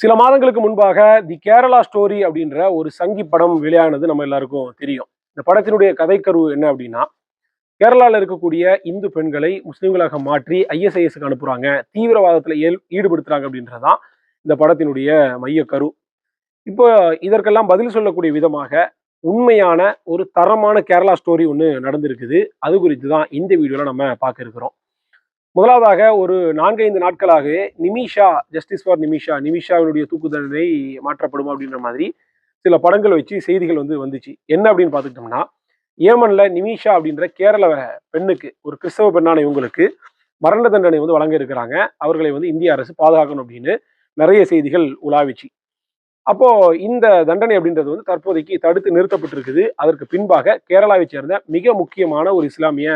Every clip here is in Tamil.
சில மாதங்களுக்கு முன்பாக தி கேரளா ஸ்டோரி அப்படின்ற ஒரு சங்கி படம் வெளியானது நம்ம எல்லாருக்கும் தெரியும். இந்த படத்தினுடைய கதைக்கரு என்ன அப்படின்னா கேரளாவில் இருக்கக்கூடிய இந்து பெண்களை முஸ்லீம்களாக மாற்றி ஐஎஸ்ஐஎஸ்க்கு அனுப்புகிறாங்க தீவிரவாதத்தில் ஏல் அப்படின்றதான் இந்த படத்தினுடைய மையக்கரு. இப்போ இதற்கெல்லாம் பதில் சொல்லக்கூடிய விதமாக உண்மையான ஒரு தரமான கேரளா ஸ்டோரி ஒன்று நடந்திருக்குது. அது குறித்து தான் இந்த வீடியோவில் நம்ம பார்க்க இருக்கிறோம். முதலாவதாக ஒரு நான்கைந்து நாட்களாகவே நிமிஷா ஜஸ்டிஸ் ஃபார் நிமிஷா நிமிஷாவினுடைய தூக்கு தண்டனை மாற்றப்படும் அப்படின்ற மாதிரி சில படங்கள் வச்சு செய்திகள் வந்து வந்துச்சு. என்ன அப்படின்னு பார்த்துக்கிட்டோம்னா ஏமன்ல நிமிஷா அப்படின்ற கேரள பெண்ணுக்கு ஒரு கிறிஸ்தவ பெண்ணான இவங்களுக்கு மரண தண்டனை வந்து வழங்க இருக்கிறாங்க. அவர்களை வந்து இந்திய அரசு பாதுகாக்கணும் அப்படின்னு நிறைய செய்திகள் உலாவிச்சு. அப்போ இந்த தண்டனை அப்படின்றது வந்து தற்போதைக்கு தடுத்து நிறுத்தப்பட்டிருக்குது. அதற்கு பின்பாக கேரளாவை சேர்ந்த மிக முக்கியமான ஒரு இஸ்லாமிய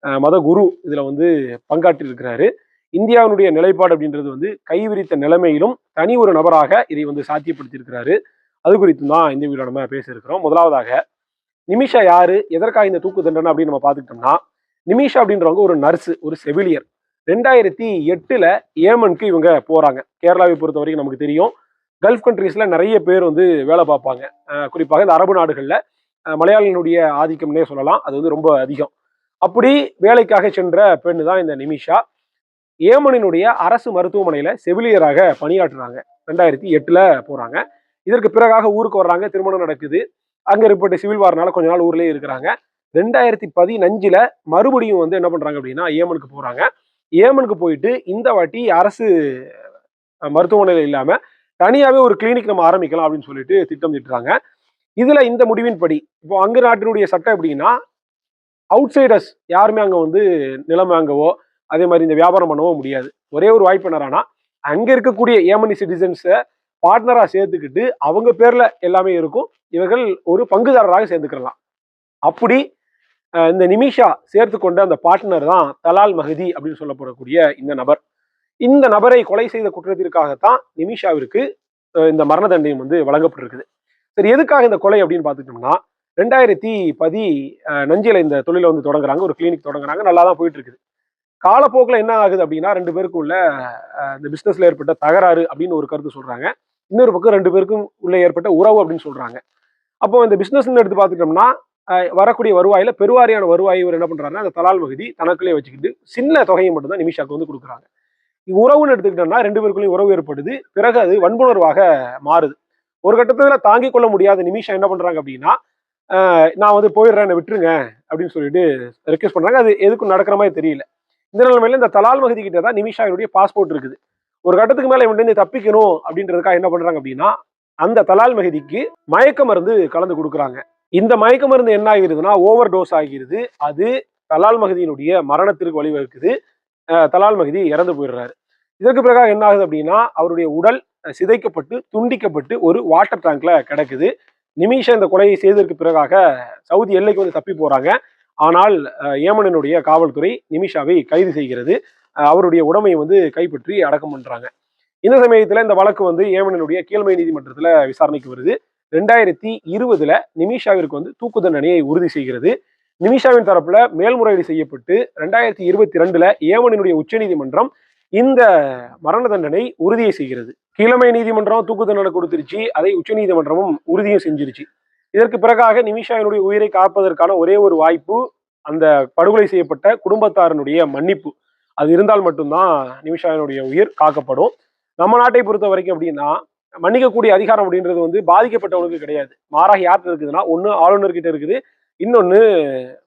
மத குரு இதில் வந்து பங்காற்றி இருக்கிறாரு இந்தியாவினுடைய நிலைப்பாடு அப்படின்றது வந்து கைவிரித்த நிலைமையிலும் தனி ஒரு நபராக இதை வந்து சாத்தியப்படுத்தியிருக்கிறாரு. அது குறித்து தான் இந்த வீடியோ நம்ம பேசியிருக்கிறோம் முதலாவதாக நிமிஷா யாரு? எதற்காக இந்த தூக்கு தண்டனை அப்படின்னு நம்ம பார்த்துக்கிட்டோம்னா நிமிஷா அப்படின்றவங்க ஒரு நர்ஸு ஒரு செவிலியர். ரெண்டாயிரத்தி எட்டுல ஏமனுக்கு இவங்க போறாங்க. கேரளாவை பொறுத்த வரைக்கும் நமக்கு தெரியும். கல்ஃப் கண்ட்ரீஸ்ல நிறைய பேர் வந்து வேலை பார்ப்பாங்க. குறிப்பாக இந்த அரபு நாடுகளில் அஹ் மலையாளினுடைய ஆதிக்கம்னே சொல்லலாம். அது வந்து ரொம்ப அதிகம். அப்படி வேலைக்காக சென்ற பெண்ணு தான் இந்த நிமிஷா. ஏமனினுடைய அரசு மருத்துவமனையில செவிலியராக பணியாற்றுறாங்க ரெண்டாயிரத்தி எட்டுல போறாங்க. இதற்கு பிறகாக ஊருக்கு வர்றாங்க. திருமணம் நடக்குது. அங்க ஏற்பட்ட சிவில் வார்னால கொஞ்ச நாள் ஊர்லயே இருக்கிறாங்க. ரெண்டாயிரத்தி பதினஞ்சுல மறுபடியும் வந்து என்ன பண்றாங்க அப்படின்னா ஏமனுக்கு போறாங்க. ஏமனுக்கு போயிட்டு இந்த வாட்டி அரசு மருத்துவமனையில் இல்லாமல் இல்லாம தனியாவே ஒரு கிளினிக் நம்ம ஆரம்பிக்கலாம் அப்படின்னு சொல்லிட்டு திட்டம் திட்டுறாங்க இதுல இந்த முடிவின்படி இப்போ அங்கு நாட்டினுடைய சட்டம் எப்படின்னா அவுட்சைடர்ஸ் யாருமே அங்கே வந்து நிலம் வாங்கவோ அதே மாதிரி இந்த வியாபாரம் பண்ணவோ முடியாது. ஒரே ஒரு வாய்ப்பு என்னன்னா அங்கே இருக்கக்கூடிய ஏமனி சிட்டிசன்ஸை பார்ட்னராக சேர்த்துக்கிட்டு அவங்க பேரில் எல்லாமே இருக்கும். இவர்கள் ஒரு பங்குதாரராக சேர்ந்துக்கலாம் அப்படி இந்த நிமிஷா சேர்த்து கொண்ட அந்த பார்ட்னர் தான் தலால் மஹதி அப்படின்னு சொல்லப்படக்கூடிய இந்த நபர். இந்த நபரை கொலை செய்த குற்றத்திற்காகத்தான் நிமிஷாவிற்கு இந்த மரண தண்டனை வந்து வழங்கப்பட்டிருக்குது. சரி எதுக்காக இந்த கொலை அப்படின்னு பார்த்துட்டோம்னா ரெண்டாயிரத்தி பதி அஹ், இந்த தொழிலை வந்து தொடங்குறாங்க. ஒரு கிளினிக் தொடங்குறாங்க. நல்லா தான் போயிட்டு இருக்குது காலப்போக்கில் என்ன ஆகுது அப்படின்னா ரெண்டு பேருக்கும் உள்ள இந்த பிசினஸ்ல ஏற்பட்ட தகராறு அப்படின்னு ஒரு கருத்து சொல்றாங்க. இன்னொரு பக்கம் ரெண்டு பேருக்கும் உள்ள ஏற்பட்ட உறவு அப்படின்னு சொல்றாங்க. அப்போ இந்த பிஸ்னஸ்ன்னு எடுத்து பார்த்துட்டோம்னா வரக்கூடிய வருவாயில் பெருவாரியான வருவாய் இவர் என்ன பண்ணுறாருன்னா அந்த தலால் பகுதி தனக்குள்ளே வச்சுக்கிட்டு சின்ன தொகையை மட்டும்தான் நிமிஷாக்கு வந்து கொடுக்குறாங்க. உறவுன்னு எடுத்துக்கிட்டோம்னா ரெண்டு பேருக்குள்ளேயும் உறவு ஏற்படுது. பிறகு அது வன்புணர்வாக மாறுது. ஒரு கட்டத்தில் தாங்கிக் கொள்ள முடியாத நிமிஷம் என்ன பண்ணுறாங்க அப்படின்னா நான் வந்து போயிடுறேன் என்னை விட்டுருங்க அப்படின்னு சொல்லிட்டு ரெக்வஸ்ட் பண்ணுறாங்க அது எதுக்கும் நடக்கிற மாதிரி தெரியல. இந்த நிலைமையில இந்த தலால் மகதி கிட்ட தான் நிமிஷாவினுடைய பாஸ்போர்ட் இருக்குது. ஒரு கட்டத்துக்கு மேலே இவன் தப்பிக்கணும் அப்படின்றதுக்காக என்ன பண்ணுறாங்க அப்படின்னா அந்த தலால் மகதிக்கு மயக்க மருந்து கலந்து கொடுக்குறாங்க. இந்த மயக்க மருந்து என்ன ஆகிருதுன்னா ஓவர் டோஸ் ஆகிருது. அது தலால் மகதியினுடைய மரணத்திற்கு வழிவகுக்குது. தலால் மகதி இறந்து போயிடுறாரு. இதற்கு பிறகு என்ன ஆகுது அப்படின்னா அவருடைய உடல் சிதைக்கப்பட்டு துண்டிக்கப்பட்டு ஒரு வாட்டர் டேங்க்ல கிடக்குது. நிமிஷம் இந்த கொலையை செய்ததற்கு பிறகாக சவுதி எல்லைக்கு வந்து தப்பி போறாங்க. ஆனால் ஏமனனுடைய ஏமனினுடைய காவல்துறை நிமிஷாவை கைது செய்கிறது. அவருடைய உடமையை வந்து கைப்பற்றி அடக்கம் பண்றாங்க. இந்த சமயத்துல இந்த வழக்கு வந்து ஏமனினுடைய கீழ்மை நீதிமன்றத்துல விசாரணைக்கு வருது. ரெண்டாயிரத்தி இருபதுல நிமிஷாவிற்கு வந்து தூக்கு தண்டனையை உறுதி செய்கிறது. நிமிஷாவின் தரப்புல மேல்முறையீடு செய்யப்பட்டு ரெண்டாயிரத்தி இருபத்தி ரெண்டுல ஏமனினுடைய உச்சநீதிமன்றம் இந்த மரண தண்டனை உறுதியை செய்கிறது. கீழமை நீதிமன்றம் தூக்கு தண்டனை கொடுத்துருச்சு அதை உச்சநீதிமன்றமும் உறுதியும் செஞ்சிருச்சு. இதற்கு பிறகாக நிமிஷாவினுடைய உயிரை காப்பதற்கான ஒரே ஒரு வாய்ப்பு அந்த படுகொலை செய்யப்பட்ட குடும்பத்தாரனுடைய மன்னிப்பு. அது இருந்தால் மட்டும்தான் நிமிஷாவினுடைய உயிர் காக்கப்படும். நம்ம நாட்டை பொறுத்த வரைக்கும் அப்படின்னா மன்னிக்கக்கூடிய அதிகாரம் அப்படின்றது வந்து பாதிக்கப்பட்டவனுக்கு கிடையாது. மாறாக யார்கிட்ட இருக்குதுன்னா ஒன்று ஆளுநர்கிட்ட இருக்குது இன்னொன்று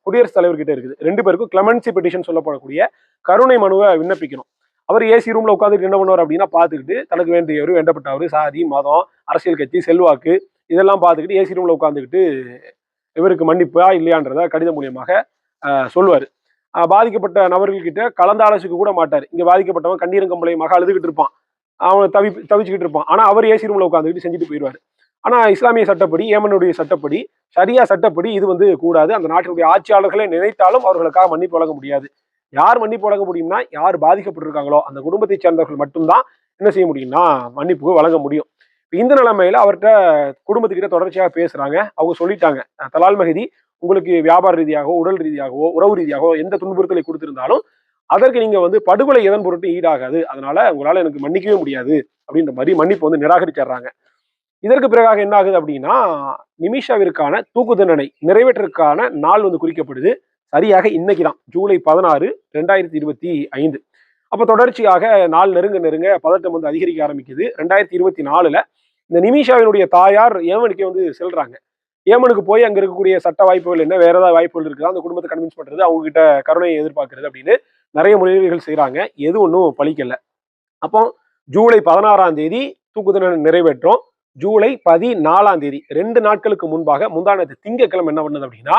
குடியரசுத் தலைவர்கிட்ட இருக்குது. ரெண்டு பேருக்கும் கிளமன்சி பெட்டிஷன் சொல்லப்படக்கூடிய கருணை மனுவை விண்ணப்பிக்கணும். அவர் ஏசி ரூம்ல உட்காந்துட்டு என்ன பண்ணுவார் அப்படின்னா பார்த்துக்கிட்டு தனக்கு வேண்டியவர் வேண்டப்பட்டவர் சாதி மதம் அரசியல் கட்சி செல்வாக்கு இதெல்லாம் பார்த்துக்கிட்டு ஏசி ரூம்ல உட்காந்துக்கிட்டு இவருக்கு மன்னிப்பா இல்லையான்றத கடிதம் மூலியமாக சொல்லுவார். பாதிக்கப்பட்ட நபர்கள்கிட்ட கலந்து ஆலோசிக்க கூட மாட்டார். இங்க பாதிக்கப்பட்டவன் கண்ணீரும் மூலியமாக அழுதுகிட்டு இருப்பான். அவன் தவி தவிச்சுக்கிட்டு இருப்பான். ஆனா அவர் ஏசி ரூம்ல உட்காந்துக்கிட்டு செஞ்சுட்டு போயிடுவார். ஆனா இஸ்லாமிய சட்டப்படி ஏமனுடைய சட்டப்படி சரியா சட்டப்படி இது வந்து கூடாது. அந்த நாட்டினுடைய ஆட்சியாளர்களை நினைத்தாலும் அவர்களுக்காக மன்னிப்பு வழங்க முடியாது. யார் மன்னிப்பு வழங்க முடியும்னா யார் பாதிக்கப்பட்டிருக்காங்களோ அந்த குடும்பத்தை சேர்ந்தவர்கள் மட்டும்தான் என்ன செய்ய முடியும்னா மன்னிப்பு வழங்க முடியும். இந்த நிலைமையில அவர்கிட்ட குடும்பத்துக்கிட்ட தொடர்ச்சியாக பேசுறாங்க. அவங்க சொல்லிட்டாங்க. தலால் மகதி உங்களுக்கு வியாபார ரீதியாகவோ உடல் ரீதியாகவோ உறவு ரீதியாகவோ எந்த துன்புறுத்தலை கொடுத்திருந்தாலும் அதற்கு நீங்க வந்து படுகொலை எதன் பொருட்டு ஈடாகாது. அதனால உங்களால எனக்கு மன்னிக்கவே முடியாது அப்படின்ற மாதிரி மன்னிப்பு வந்து நிராகரிச்சிடுறாங்க. இதற்கு பிறகாக என்ன ஆகுது அப்படின்னா நிமிஷாவிற்கான தூக்கு தண்டனை நிறைவேற்றற்கான நாள் வந்து குறிக்கப்படுது. சரியாக இன்னைக்கு தான் ஜூலை பதினாறு ரெண்டாயிரத்தி இருபத்தி ஐந்து. அப்போ தொடர்ச்சியாக நாள் நெருங்க நெருங்க பதட்டம் வந்து அதிகரிக்க ஆரம்பிக்குது. ரெண்டாயிரத்தி இருபத்தி நாலுல இந்த நிமிஷாவினுடைய தாயார் ஏமனுக்கே வந்து செல்றாங்க. ஏமனுக்கு போய் அங்க இருக்கக்கூடிய சட்ட வாய்ப்புகள் என்ன வேற ஏதாவது வாய்ப்புகள் இருக்குதா அந்த குடும்பத்தை கன்வின்ஸ் பண்றது அவங்க கிட்ட கருணையை எதிர்பார்க்கறது அப்படின்னு நிறைய முயற்சிகள் செய்கிறாங்க எது ஒன்றும் பழிக்கல. அப்போ ஜூலை பதினாறாம் தேதி தூக்கு தண்டனை நிறைவேற்றும். ஜூலை பதினாலாம் தேதி ரெண்டு நாட்களுக்கு முன்பாக முந்தானத்து திங்கட்கிழமை என்ன பண்ணுது அப்படின்னா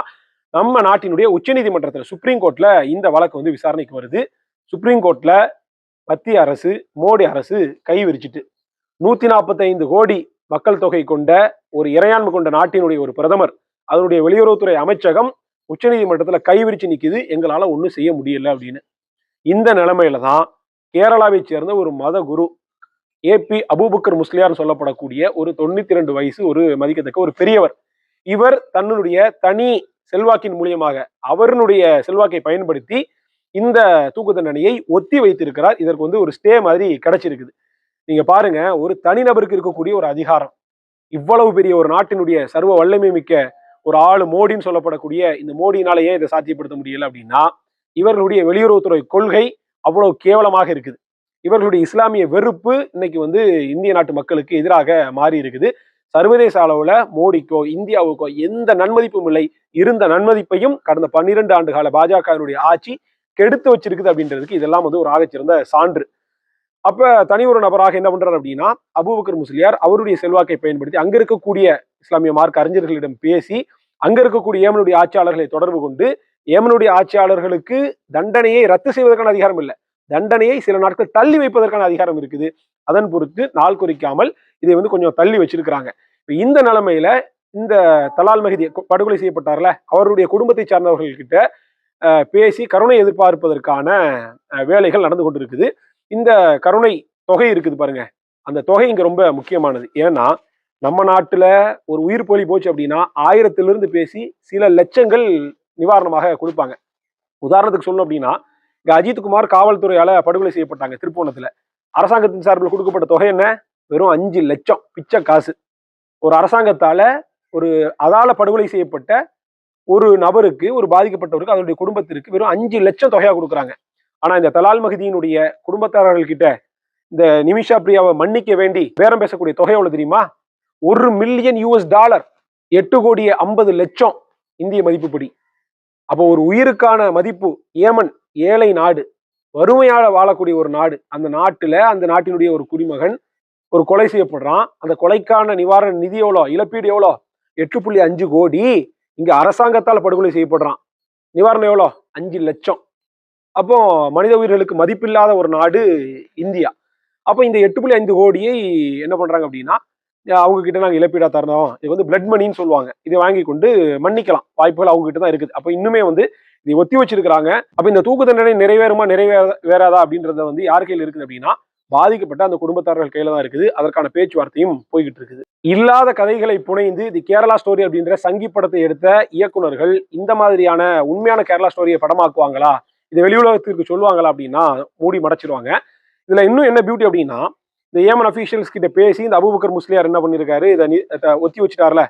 நம்ம நாட்டினுடைய உச்சநீதிமன்றத்தில் சுப்ரீம் கோர்ட்ல இந்த வழக்கு வந்து விசாரணைக்கு வருது. சுப்ரீம் கோர்ட்ல மத்திய அரசு மோடி அரசு கை விரிச்சிட்டு. நூத்தி நாற்பத்தைந்து கோடி மக்கள் தொகை கொண்ட ஒரு இறையாண்மை கொண்ட நாட்டினுடைய ஒரு பிரதமர் அதனுடைய வெளியுறவுத்துறை அமைச்சகம் உச்சநீதிமன்றத்தில் கை விரிச்சு எங்களால் ஒன்றும் செய்ய முடியல அப்படின்னு. இந்த நிலைமையில தான் கேரளாவை சேர்ந்த ஒரு மத குரு ஏபி அபூபக்கர் முஸ்லியார்னு சொல்லப்படக்கூடிய ஒரு தொண்ணூத்தி ரெண்டு வயசு ஒரு மதிக்கத்தக்க ஒரு பெரியவர். இவர் தன்னுடைய தனி செல்வாக்கின் மூலியமாக அவருடைய செல்வாக்கை பயன்படுத்தி இந்த தூக்கு தண்டனையை ஒத்தி வைத்திருக்கிறார். இதற்கு வந்து ஒரு ஸ்டே மாதிரி கிடைச்சிருக்குது. நீங்க பாருங்க ஒரு தனிநபருக்கு இருக்கக்கூடிய ஒரு அதிகாரம். இவ்வளவு பெரிய ஒரு நாட்டினுடைய சர்வ வல்லமை மிக்க ஒரு ஆளு மோடின்னு சொல்லப்படக்கூடிய இந்த மோடினால ஏன் இதை சாத்தியப்படுத்த முடியல அப்படின்னா இவர்களுடைய வெளியுறவுத்துறை கொள்கை அவ்வளவு கேவலமாக இருக்குது. இவர்களுடைய இஸ்லாமிய வெறுப்பு இன்னைக்கு வந்து இந்திய நாட்டு மக்களுக்கு எதிராக மாறி இருக்குது. சர்வதேச அளவுல மோடிக்கோ இந்தியாவுக்கோ எந்த நன்மதிப்பும் இல்லை. இருந்த நன்மதிப்பையும் கடந்த பன்னிரண்டு ஆண்டு கால பாஜகவினுடைய ஆட்சி கெடுத்து வச்சிருக்குது அப்படின்றதுக்கு இதெல்லாம் வந்து ஒரு ஆகச்சிறந்த சான்று. அப்ப தனி ஒரு நபராக என்ன பண்றாரு அப்படின்னா அபூபக்கர் முஸ்லியார் அவருடைய செல்வாக்கை பயன்படுத்தி அங்க இருக்கக்கூடிய இஸ்லாமிய மார்க் அறிஞர்களிடம் பேசி அங்க இருக்கக்கூடிய ஏமனுடைய ஆட்சியாளர்களை தொடர்பு கொண்டு ஏமனுடைய ஆட்சியாளர்களுக்கு தண்டனையை ரத்து செய்வதற்கான அதிகாரம் இல்லை. தண்டனையை சில நாட்கள் தள்ளி வைப்பதற்கான அதிகாரம் இருக்குது. அதன் பொறுத்து நாள் குறிக்காமல் இதை வந்து கொஞ்சம் தள்ளி வச்சிருக்கிறாங்க. இப்போ இந்த நிலைமையில இந்த தலால் மகிதி படுகொலை செய்யப்பட்டார்ல அவருடைய குடும்பத்தை சார்ந்தவர்கள்கிட்ட பேசி கருணை எதிர்பார்ப்பதற்கான வேலைகள் நடந்து கொண்டிருக்குது. இந்த கருணை தொகை இருக்குது பாருங்க. அந்த தொகை இங்க ரொம்ப முக்கியமானது. ஏன்னா நம்ம நாட்டுல ஒரு உயிர் போலி போச்சு அப்படின்னா ஆயிரத்திலிருந்து பேசி சில லட்சங்கள் நிவாரணமாக கொடுப்பாங்க. உதாரணத்துக்கு சொல்லணும் அப்படின்னா இங்க அஜித்குமார் காவல்துறையால படுகொலை செய்யப்பட்டாங்க திருப்போணத்துல. அரசாங்கத்தின் சார்பில் கொடுக்கப்பட்ட தொகை என்ன? வெறும் அஞ்சு லட்சம் பிச்சை காசு. ஒரு அரசாங்கத்தால ஒரு அதால படுகொலை செய்யப்பட்ட ஒரு நபருக்கு ஒரு பாதிக்கப்பட்டவருக்கு அதனுடைய குடும்பத்திற்கு வெறும் அஞ்சு லட்சம் தொகையா கொடுக்குறாங்க. ஆனா இந்த தலால் மகதியினுடைய குடும்பத்தாரர்கள் கிட்ட இந்த நிமிஷா பிரியாவை மன்னிக்க வேண்டி பேரம் பேசக்கூடிய தொகை எவ்வளவு தெரியுமா? ஒரு மில்லியன் யூஎஸ் டாலர். எட்டு கோடிய ஐம்பது லட்சம் இந்திய மதிப்புப்படி. அப்போ ஒரு உயிருக்கான மதிப்பு ஏமன் ஏழை நாடு. வறுமையால் வாழக்கூடிய ஒரு நாடு. அந்த நாட்டில் அந்த நாட்டினுடைய ஒரு குடிமகன் ஒரு கொலை செய்யப்படுறான். அந்த கொலைக்கான நிவாரண நிதி எவ்வளோ? இழப்பீடு எவ்வளோ? எட்டு புள்ளி அஞ்சு கோடி இங்கே அரசாங்கத்தால் படுகொலை செய்யப்படுறான். நிவாரணம் எவ்வளோ? அஞ்சு லட்சம். அப்போ மனித உயிர்களுக்கு மதிப்பில்லாத ஒரு நாடு இந்தியா. அப்போ இந்த எட்டு புள்ளி ஐந்து கோடியை என்ன பண்ணுறாங்க அப்படின்னா அவங்க கிட்ட நாங்கள் இழப்பீடாக தரணும். இது வந்து பிளட் மணின்னு சொல்லுவாங்க. இதை வாங்கி கொண்டு மன்னிக்கலாம். வாய்ப்புகள் அவங்க கிட்ட தான் இருக்குது. அப்போ இன்னுமே வந்து இதை ஒத்தி வச்சிருக்கிறாங்க. அப்போ இந்த தூக்கு தண்டனை நிறைவேறுமா நிறைவேற வேறாதா அப்படின்றத வந்து யார் கையில் இருக்குது அப்படின்னா பாதிக்கப்பட்ட அந்த குடும்பத்தார்கள் கையில தான் இருக்குது. அதற்கான பேச்சுவார்த்தையும் போய்கிட்டு இருக்குது. இல்லாத கதைகளை புனைந்து தி கேரளா ஸ்டோரி அப்படின்ற சங்கி படத்தை எடுத்த இயக்குநர்கள் இந்த மாதிரியான உண்மையான கேரளா ஸ்டோரியை படமாக்குவாங்களா? இதை வெளியுலகத்திற்கு சொல்லுவாங்களா அப்படின்னா மூடி மடைச்சிருவாங்க. இதுல இன்னும் என்ன பியூட்டி அப்படின்னா இந்த ஏமன் அஃபீஷியல்ஸ் கிட்ட பேசி இந்த அபுபக்கர் முஸ்லியார் என்ன பண்ணியிருக்காரு இதை ஒத்தி வச்சுட்டார்ல.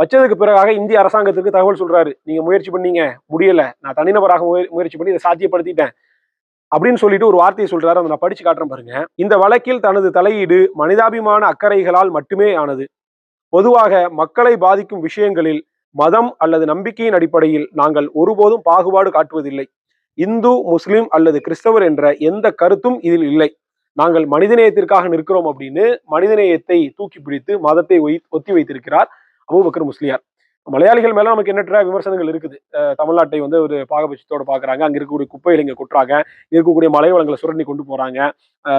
வச்சதுக்கு பிறகாக இந்திய அரசாங்கத்துக்கு தகவல் சொல்றாரு. நீங்க முயற்சி பண்ணீங்க முடியல. நான் தனிநபராக முயற்சி பண்ணி இதை சாத்தியப்படுத்திட்டேன். அப்படின்னு சொல்லிட்டு ஒரு வார்த்தையை சொல்றாரு. அதை நான் படிச்சு காட்டுறேன் பாருங்க. இந்த வழக்கில் தனது தலையீடு மனிதாபிமான அக்கறைகளால் மட்டுமே ஆனது. பொதுவாக மக்களை பாதிக்கும் விஷயங்களில் மதம் அல்லது நம்பிக்கையின் அடிப்படையில் நாங்கள் ஒருபோதும் பாகுபாடு காட்டுவதில்லை. இந்து முஸ்லிம் அல்லது கிறிஸ்தவர் என்ற எந்த கருத்தும் இதில் இல்லை. நாங்கள் மனிதநேயத்திற்காக நிற்கிறோம் அப்படின்னு மனிதநேயத்தை தூக்கி பிடித்து மதத்தை ஒத்தி வைத்திருக்கிறார் அபூபக்கர் முஸ்லியார். மலையாளிகள் மேல நமக்கு எண்ணற்ற விமர்சனங்கள் இருக்குது. தமிழ்நாட்டை வந்து ஒரு பாகபட்சத்தோட பாக்குறாங்க. அங்க இருக்கக்கூடிய குப்பைகளை இங்க கொட்டுறாங்க. இருக்கக்கூடிய மலை வளங்களை சுரண்டி கொண்டு போறாங்க.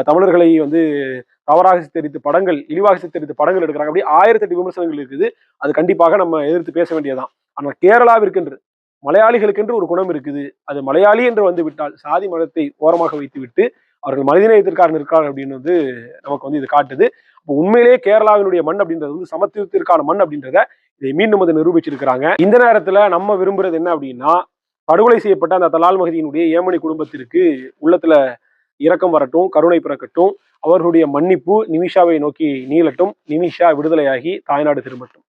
தமிழர்களை வந்து தவறாக சித்தரித்து படங்கள் இழிவாக சித்தரித்து படங்கள் எடுக்கிறாங்க. அப்படி ஆயிரத்தி எட்டு விமர்சனங்கள் இருக்குது. அது கண்டிப்பாக நம்ம எதிர்த்து பேச வேண்டியதுதான். ஆனால் கேரளாவிற்கென்று மலையாளிகளுக்கென்று ஒரு குணம் இருக்குது. அது மலையாளி என்று வந்து விட்டால் சாதி மதத்தை ஓரமாக வைத்து விட்டு அவர்கள் மனிதநேயத்திற்காக நிற்கிறார்கள் அப்படின்னு வந்து நமக்கு வந்து இது காட்டுது. அப்போ உண்மையிலேயே கேரளாவினுடைய மண் அப்படின்றது வந்து சமத்துவத்திற்கான மண் அப்படின்றத இதை மீண்டும் அதை நிரூபிச்சிருக்கிறாங்க. இந்த நேரத்துல நம்ம விரும்புறது என்ன அப்படின்னா படுகொலை செய்யப்பட்ட அந்த தலால் மகதியினுடைய ஏமனி குடும்பத்திற்கு உள்ளத்துல இரக்கம் வரட்டும் கருணை பிறக்கட்டும் அவர்களுடைய மன்னிப்பு நிமிஷாவை நோக்கி நீளட்டும் நிமிஷா விடுதலையாகி தாய்நாடு திரும்பட்டும்.